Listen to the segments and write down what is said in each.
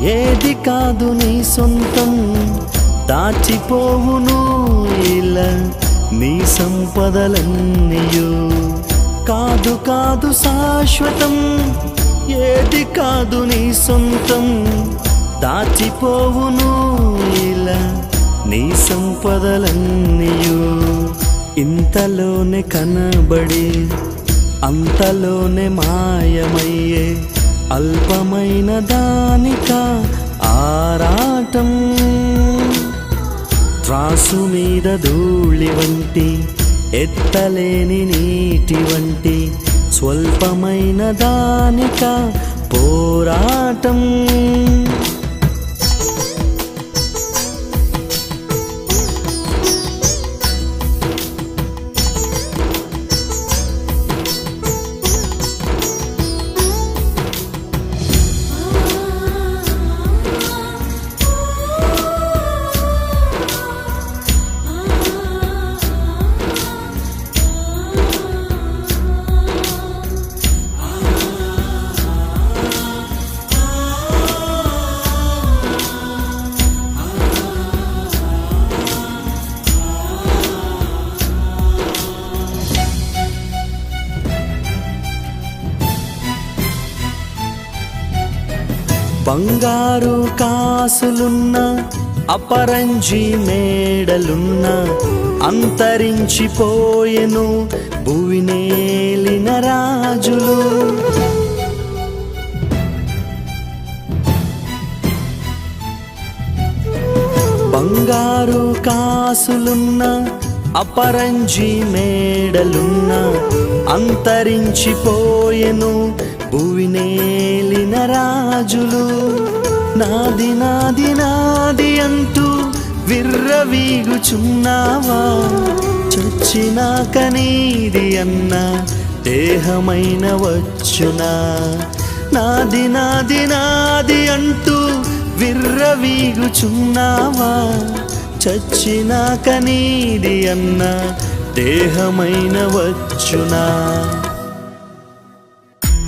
ఏది కాదు నీ సొంతం. దాచిపోవును ఇలా నీ సంపదలన్నీయు. కాదు కాదు శాశ్వతం ఏది కాదు నీ సొంతం. దాచిపోవును ఇలా నీ సంపదలన్నీయు. ఇంతలోనే కనబడి అంతలోనే మాయమయ్యే అల్పమైన దానిక ఆరాటం. త్రాసు మీద ధూళి వంటి ఎత్తలేని నీటి వంటి స్వల్పమైన దానిక పోరాటం. బంగారు కాసులున్న అపరంజి మేడలున్న అంతరించిపోయెను భువినేలిన రాజులు. బంగారు కాసులున్న అపరంజి మేడలున్న అంతరించిపోయెను భువినేలిన రాజులు నాది నాది నాది అంటూ విర్రవీగుచున్నావా? చచ్చినాక నీది అన్న దేహమైన వచ్చునా? నాది నాది నాది అంటూ విర్రవీగుచున్నావా? చచ్చినాక నీది అన్న దేహమైన వచ్చునా?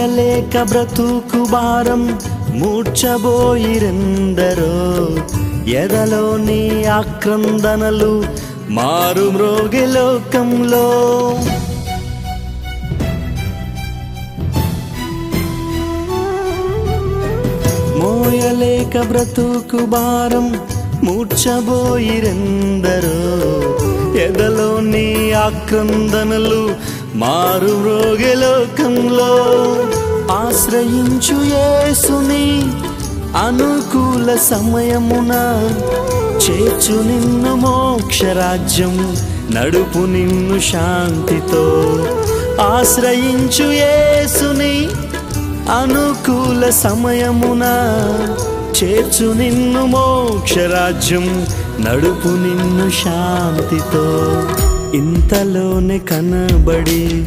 చేయలేక బ్రతుకు భారం మూర్చబోయిరెందరో. ఎదలోని ఆక్రందనలు మారు మ్రోగి లోకంలో. మోయలేక బ్రతుకు భారం మూర్చబోయిరెందరో. ఎదలోని ఆక్రందనలు మారు మ్రోగి లోకంలో. ఆశ్రయించు యేసుని. అనుకూల సమయమున చేర్చు నిన్ను మోక్షరాజ్యం నడుపు నిన్ను శాంతితో. ఆశ్రయించు యేసుని అనుకూల సమయమున చేర్చు నిన్ను మోక్షరాజ్యం నడుపు నిన్ను శాంతితో. ఇంతలోనే కనబడి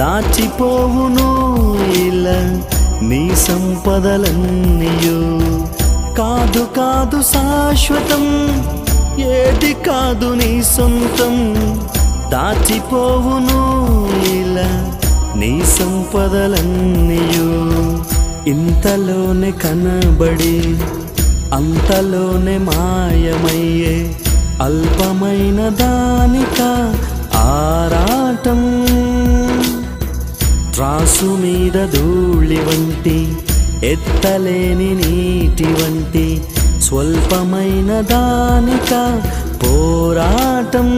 దాచిపోవును ఇలా నీ సంపదలన్నీయో. కాదు కాదు శాశ్వతం ఏది కాదు నీ సొంతం. దాచిపోవును ఇలా నీ సంపదలన్నీయో. ఇంతలోనే కనబడి అంతలోనే మాయమయ్యే అల్పమైన దానిక ఆరాటం. రాసు మీద ధూళి వంటి ఎత్తలేని నీటి వంటి స్వల్పమైన దానిక పోరాటం.